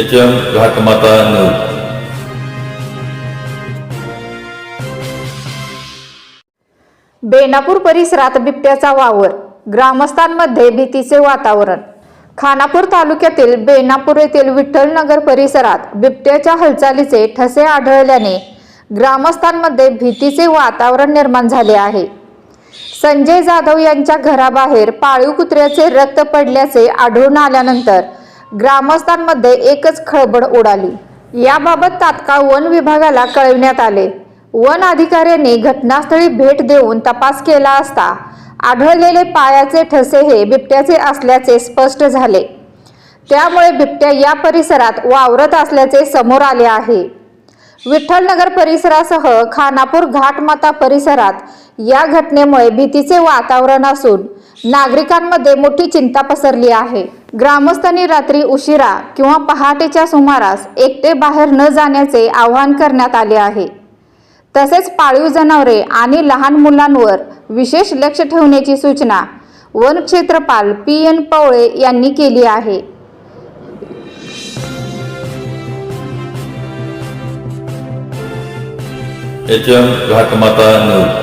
H M Ghatmata news Benapur परिसरात बिबट्याचा वावर ग्रामस्थांमध्ये भीतीचे वातावरण. खानापूर तालुक्यातील बेनापूर येथील विठ्ठलनगर परिसरात बिबट्याच्या हालचालीचे ठसे आढळल्याने ग्रामस्थांमध्ये भीतीचे वातावरण निर्माण झाले आहे. संजय जाधव यांच्या घराबाहेर पाळीव कुत्र्याचे रक्त पडल्याचे आढळून आल्यानंतर ग्रामस्थांमध्ये एकच खळबळ उडाली. याबाबत तात्काळ वन विभागाला कळविण्यात आले. वन अधिकाऱ्यांनी घटनास्थळी भेट देऊन तपास केला असता आढळलेले पायाचे ठसे हे बिबट्याचे असल्याचे स्पष्ट झाले. त्यामुळे बिबट्या या परिसरात वावरत असल्याचे समोर आले आहे. विठ्ठलनगर परिसरासह खानापूर घाटमाता परिसरात या घटनेमुळे भीतीचे वातावरण असून नागरिकांमध्ये मोठी चिंता पसरली आहे. ग्रामस्थांनी रात्री उशिरा किंवा पहाटेच्या सुमारास एकटे बाहेर न जाण्याचे आवाहन करण्यात आले आहे. तसेच पाळीव जनावरे आणि लहान मुलांवर विशेष लक्ष ठेवण्याची सूचना वन क्षेत्रपाल पी एन पवळे यांनी केली आहे. घाटमाता